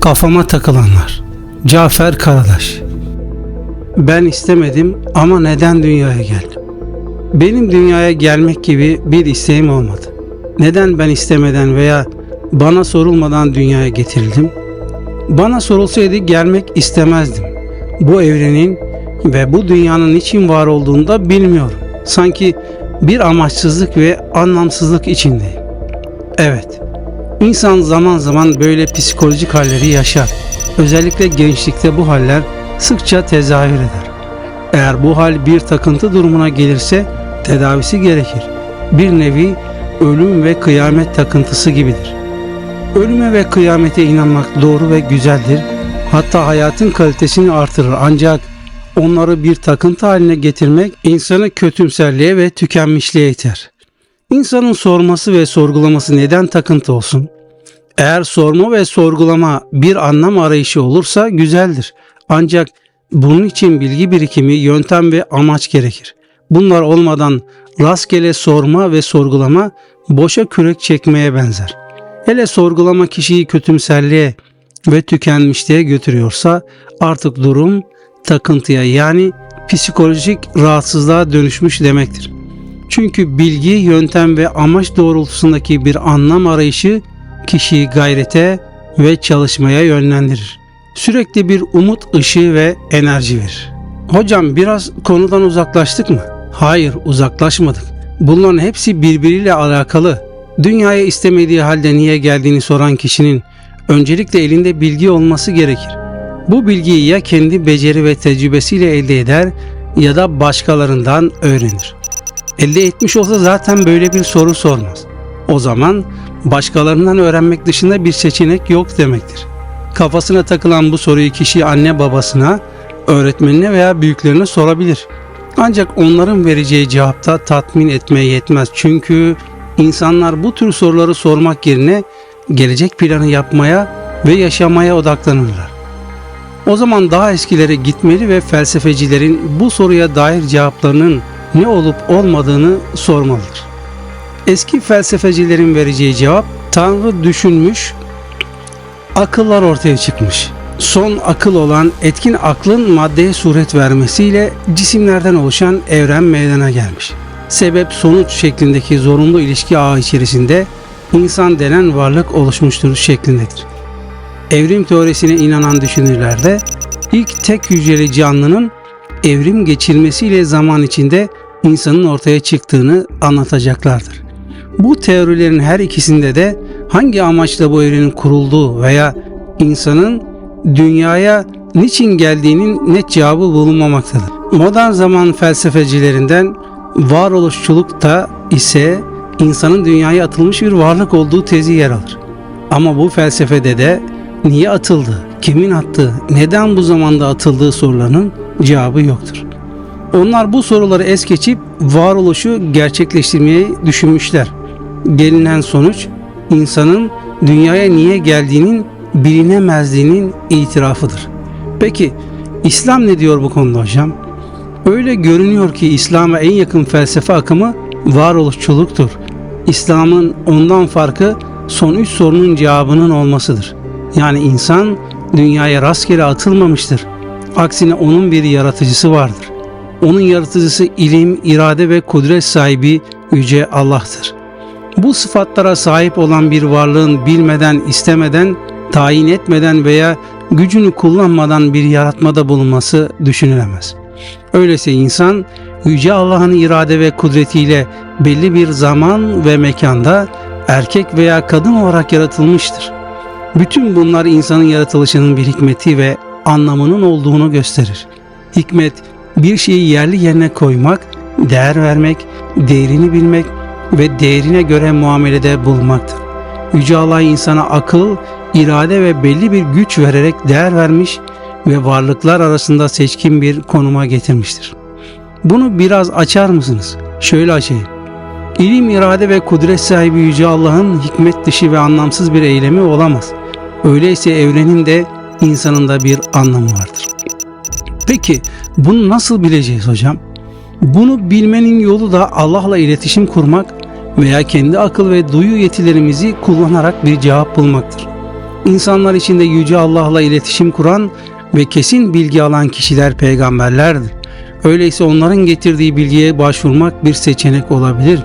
Kafama takılanlar. Cafer Karadaş. Ben istemedim ama neden dünyaya geldim? Benim dünyaya gelmek gibi bir isteğim olmadı. Neden ben istemeden veya bana sorulmadan dünyaya getirildim? Bana sorulsaydı gelmek istemezdim. Bu evrenin ve bu dünyanın için var olduğunu da bilmiyorum. Sanki bir amaçsızlık ve anlamsızlık içindeyim. Evet, İnsan zaman zaman böyle psikolojik halleri yaşar. Özellikle gençlikte bu haller sıkça tezahür eder. Eğer bu hal bir takıntı durumuna gelirse tedavisi gerekir. Bir nevi ölüm ve kıyamet takıntısı gibidir. Ölüme ve kıyamete inanmak doğru ve güzeldir. Hatta hayatın kalitesini artırır ancak onları bir takıntı haline getirmek insanı kötümserliğe ve tükenmişliğe iter. İnsanın sorması ve sorgulaması neden takıntı olsun? Eğer sorma ve sorgulama bir anlam arayışı olursa güzeldir. Ancak bunun için bilgi birikimi, yöntem ve amaç gerekir. Bunlar olmadan rastgele sorma ve sorgulama boşa kürek çekmeye benzer. Hele sorgulama kişiyi kötümserliğe ve tükenmişliğe götürüyorsa artık durum takıntıya yani psikolojik rahatsızlığa dönüşmüş demektir. Çünkü bilgi, yöntem ve amaç doğrultusundaki bir anlam arayışı kişiyi gayrete ve çalışmaya yönlendirir. Sürekli bir umut ışığı ve enerji verir. Hocam biraz konudan uzaklaştık mı? Hayır, uzaklaşmadık. Bunların hepsi birbiriyle alakalı. Dünyaya istemediği halde niye geldiğini soran kişinin öncelikle elinde bilgi olması gerekir. Bu bilgiyi ya kendi beceri ve tecrübesiyle elde eder ya da başkalarından öğrenir. Elde etmiş olsa zaten böyle bir soru sormaz. O zaman başkalarından öğrenmek dışında bir seçenek yok demektir. Kafasına takılan bu soruyu kişi anne babasına, öğretmenine veya büyüklerine sorabilir. Ancak onların vereceği cevapta tatmin etmeye yetmez. Çünkü insanlar bu tür soruları sormak yerine gelecek planı yapmaya ve yaşamaya odaklanırlar. O zaman daha eskilere gitmeli ve felsefecilerin bu soruya dair cevaplarının ne olup olmadığını sormalıdır. Eski felsefecilerin vereceği cevap Tanrı düşünmüş, akıllar ortaya çıkmış. Son akıl olan etkin aklın maddeye suret vermesiyle cisimlerden oluşan evren meydana gelmiş. Sebep sonuç şeklindeki zorunlu ilişki ağı içerisinde insan denen varlık oluşmuştur şeklindedir. Evrim teorisine inanan düşünürlerde ilk tek hücreli canlının evrim geçirmesiyle zaman içinde insanın ortaya çıktığını anlatacaklardır. Bu teorilerin her ikisinde de hangi amaçla bu evrenin kurulduğu veya insanın dünyaya niçin geldiğinin net cevabı bulunmamaktadır. Modern zaman felsefecilerinden varoluşçulukta ise insanın dünyaya atılmış bir varlık olduğu tezi yer alır. Ama bu felsefede de niye atıldı, kimin attığı, neden bu zamanda atıldığı sorularının cevabı yoktur. Onlar bu soruları es geçip varoluşu gerçekleştirmeyi düşünmüşler. Gelinen sonuç insanın dünyaya niye geldiğinin bilinemezliğinin itirafıdır. Peki İslam ne diyor bu konuda hocam? Öyle görünüyor ki İslam'a en yakın felsefe akımı varoluşçuluktur. İslam'ın ondan farkı son üç sorunun cevabının olmasıdır. Yani insan dünyaya rastgele atılmamıştır. Aksine onun bir yaratıcısı vardır. Onun yaratıcısı ilim, irade ve kudret sahibi yüce Allah'tır. Bu sıfatlara sahip olan bir varlığın bilmeden, istemeden, tayin etmeden veya gücünü kullanmadan bir yaratmada bulunması düşünülemez. Öyleyse insan yüce Allah'ın irade ve kudretiyle belli bir zaman ve mekanda erkek veya kadın olarak yaratılmıştır. Bütün bunlar insanın yaratılışının bir hikmeti ve anlamının olduğunu gösterir. Hikmet bir şeyi yerli yerine koymak, değer vermek, değerini bilmek ve değerine göre muamelede bulunmaktır. Yüce Allah insana akıl, irade ve belli bir güç vererek değer vermiş ve varlıklar arasında seçkin bir konuma getirmiştir. Bunu biraz açar mısınız? Şöyle açayım. İlim, irade ve kudret sahibi Yüce Allah'ın hikmet dışı ve anlamsız bir eylemi olamaz. Öyleyse evrenin de insanın da bir anlamı vardır. Peki bunu nasıl bileceğiz hocam? Bunu bilmenin yolu da Allah'la iletişim kurmak veya kendi akıl ve duyu yetilerimizi kullanarak bir cevap bulmaktır. İnsanlar içinde yüce Allah'la iletişim kuran ve kesin bilgi alan kişiler peygamberlerdir. Öyleyse onların getirdiği bilgiye başvurmak bir seçenek olabilir.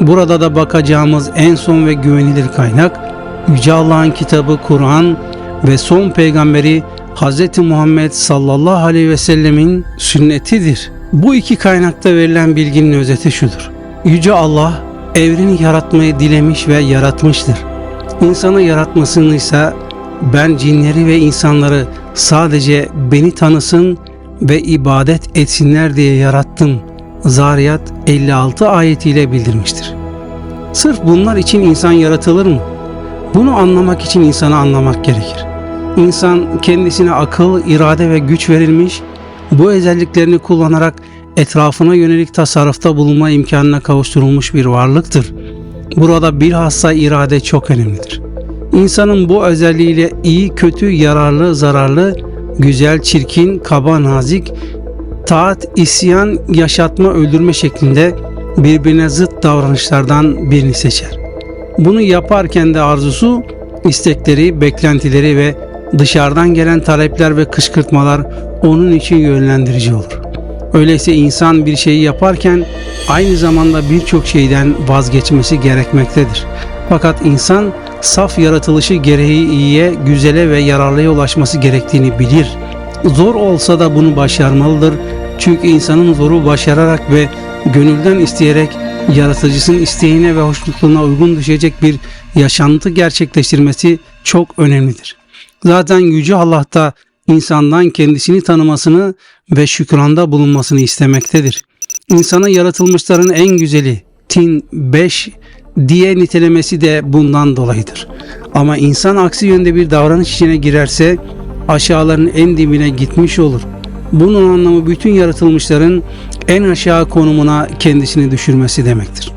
Burada da bakacağımız en son ve güvenilir kaynak Yüce Allah'ın kitabı Kur'an ve son peygamberi Hz. Muhammed sallallahu aleyhi ve sellemin sünnetidir. Bu iki kaynakta verilen bilginin özeti şudur. Yüce Allah evreni yaratmayı dilemiş ve yaratmıştır. İnsanı yaratmasını ise ben cinleri ve insanları sadece beni tanısın ve ibadet etsinler diye yarattım. Zariyat 56 ayetiyle bildirmiştir. Sırf bunlar için insan yaratılır mı? Bunu anlamak için insanı anlamak gerekir. İnsan kendisine akıl, irade ve güç verilmiş, bu özelliklerini kullanarak etrafına yönelik tasarrufta bulunma imkanına kavuşturulmuş bir varlıktır. Burada bilhassa irade çok önemlidir. İnsanın bu özelliğiyle iyi, kötü, yararlı, zararlı, güzel, çirkin, kaba, nazik, taat, isyan, yaşatma, öldürme şeklinde birbirine zıt davranışlardan birini seçer. Bunu yaparken de arzusu, istekleri, beklentileri ve dışarıdan gelen talepler ve kışkırtmalar onun için yönlendirici olur. Öyleyse insan bir şeyi yaparken aynı zamanda birçok şeyden vazgeçmesi gerekmektedir. Fakat insan saf yaratılışı gereği iyiye, güzele ve yararlıya ulaşması gerektiğini bilir. Zor olsa da bunu başarmalıdır. Çünkü insanın zoru başararak ve gönülden isteyerek yaratıcısının isteğine ve hoşnutluğuna uygun düşecek bir yaşantı gerçekleştirmesi çok önemlidir. Zaten Yüce Allah da insandan kendisini tanımasını ve şükranda bulunmasını istemektedir. İnsana yaratılmışların en güzeli Tin 5 diye nitelemesi de bundan dolayıdır. Ama insan aksi yönde bir davranış içine girerse aşağıların en dibine gitmiş olur. Bunun anlamı bütün yaratılmışların en aşağı konumuna kendisini düşürmesi demektir.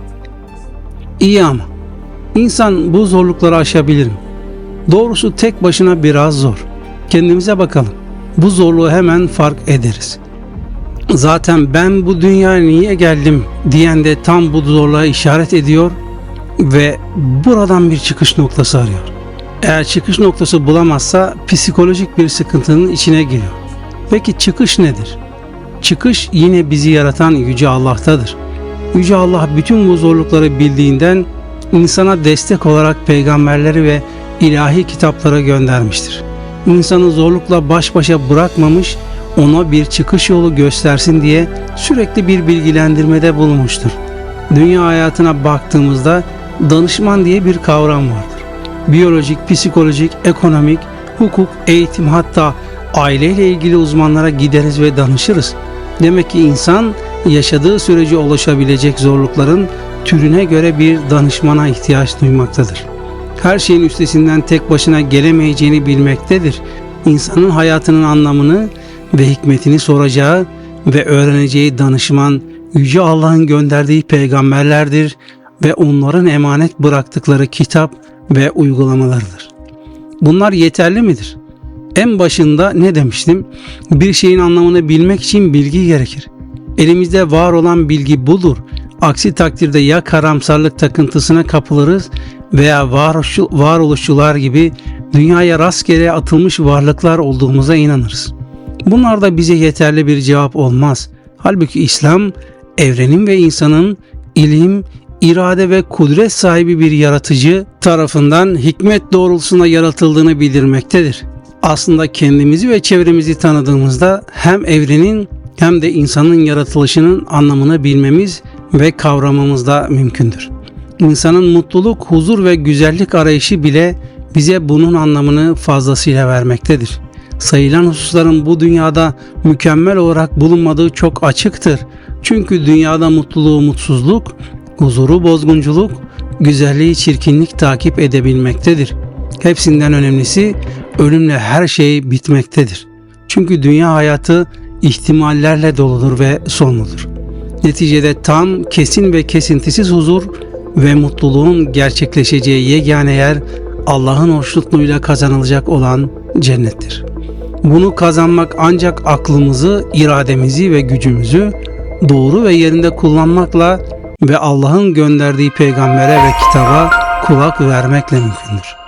İyi ama insan bu zorlukları aşabilir mi? Doğrusu tek başına biraz zor. Kendimize bakalım. Bu zorluğu hemen fark ederiz. Zaten ben bu dünyaya niye geldim diyen de tam bu zorluğa işaret ediyor ve buradan bir çıkış noktası arıyor. Eğer çıkış noktası bulamazsa psikolojik bir sıkıntının içine giriyor. Peki çıkış nedir? Çıkış yine bizi yaratan Yüce Allah'tadır. Yüce Allah bütün bu zorlukları bildiğinden insana destek olarak peygamberleri ve ilahi kitaplara göndermiştir. İnsanı zorlukla baş başa bırakmamış, ona bir çıkış yolu göstersin diye sürekli bir bilgilendirmede bulunmuştur. Dünya hayatına baktığımızda danışman diye bir kavram vardır. Biyolojik, psikolojik, ekonomik, hukuk, eğitim hatta aileyle ilgili uzmanlara gideriz ve danışırız. Demek ki insan yaşadığı sürece ulaşabilecek zorlukların türüne göre bir danışmana ihtiyaç duymaktadır. Her şeyin üstesinden tek başına gelemeyeceğini bilmektedir. İnsanın hayatının anlamını ve hikmetini soracağı ve öğreneceği danışman Yüce Allah'ın gönderdiği peygamberlerdir ve onların emanet bıraktıkları kitap ve uygulamalarıdır. Bunlar yeterli midir? En başında ne demiştim? Bir şeyin anlamını bilmek için bilgi gerekir. Elimizde var olan bilgi budur. Aksi takdirde ya karamsarlık takıntısına kapılırız veya varoluşçu, varoluşçular gibi dünyaya rastgele atılmış varlıklar olduğumuza inanırız. Bunlar da bize yeterli bir cevap olmaz. Halbuki İslam evrenin ve insanın ilim, irade ve kudret sahibi bir yaratıcı tarafından hikmet doğrultusunda yaratıldığını bildirmektedir. Aslında kendimizi ve çevremizi tanıdığımızda hem evrenin hem de insanın yaratılışının anlamını bilmemiz ve kavramamız da mümkündür. İnsanın mutluluk, huzur ve güzellik arayışı bile bize bunun anlamını fazlasıyla vermektedir. Sayılan hususların bu dünyada mükemmel olarak bulunmadığı çok açıktır. Çünkü dünyada mutluluğu mutsuzluk, huzuru bozgunculuk, güzelliği çirkinlik takip edebilmektedir. Hepsinden önemlisi ölümle her şey bitmektedir. Çünkü dünya hayatı ihtimallerle doludur ve sonludur. Neticede tam, kesin ve kesintisiz huzur ve mutluluğun gerçekleşeceği yegane yer Allah'ın hoşnutluğuyla kazanılacak olan cennettir. Bunu kazanmak ancak aklımızı, irademizi ve gücümüzü doğru ve yerinde kullanmakla ve Allah'ın gönderdiği peygambere ve kitaba kulak vermekle mümkündür.